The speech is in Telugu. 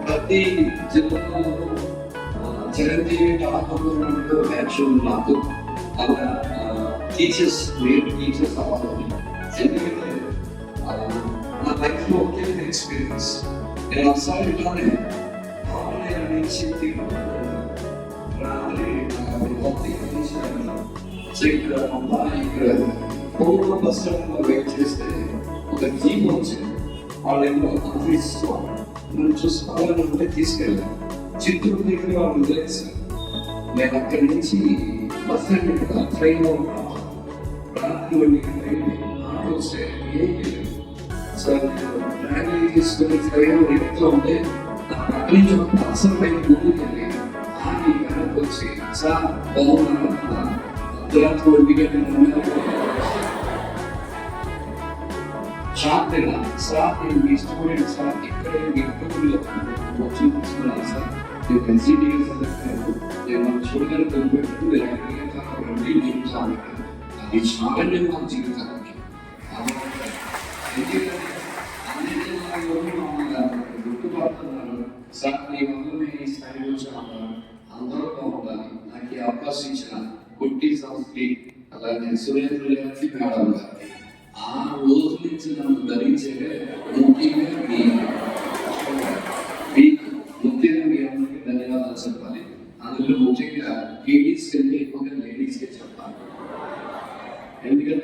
ప్రతి జిల్లాలో చిరంజీవి టాపర్లు యాక్చువల్ నాకు అలా టీచర్స్ వేరు టీచర్స్ అవ్వాలి ఎందుకంటే ఆ, నా లైఫ్లో ఒకే ఎక్స్పీరియన్స్ నేను ఒకసారి ఇలానే ఆన్లైన్ నుంచి సో పూర్వ బస్ స్టాండ్ వెయిట్ చేస్తే ఒక జీప్ వచ్చింది వాళ్ళు ఏమో ఆఫీస్ నన్ను చూసుకోవాలనుకుంటే తీసుకెళ్ళాను చిత్తూరు దగ్గర వాళ్ళు వదిలేసారు నేను అక్కడి నుంచి బస్ స్టాండ్ ట్రైన్ రాత్రి వెళ్ళి ట్రైన్ ఆటో స్టేట్ ఏం ట్రావెల్ తీసుకుని ట్రైన్ ఎక్కుతూ ఉంటే నా పక్క నుంచి ఒక పర్సన్ పైన ముందుకు వెళ్ళి ఆగి వెనక్కి వచ్చి సార్ బాగున్నాను అర్ధరాత్రి ఒంటి సార్ నేను మీ స్టూడెంట్ సార్ ఇక్కడే మీ కుటుంబంలో వచ్చి తీసుకున్నాను సార్ నేను ఎన్సీటీఎస్ నేను మన చూడగలను ఎక్కడికి కావాలండి నేను అది జీవితానికి సార్ వల్ల ఈ స్థాయిలో అందరూ బాగుండాలి. నాకు ఈ అవకాశం ఇచ్చిన కుట్టి సంస్థకి అలాగే సురేంద్ర గారికి మేడం గారికి. ఆ రోజు నుంచి నన్ను ధరించే ముఖ్యంగా మీకు ముఖ్యంగా మీ అందరికీ ధన్యవాదాలు చెప్పాలి. అందులో ముఖ్యంగా లేడీస్ కంటే ఎక్కువగా లేడీస్కే చెప్పాలి. ఎందుకంటే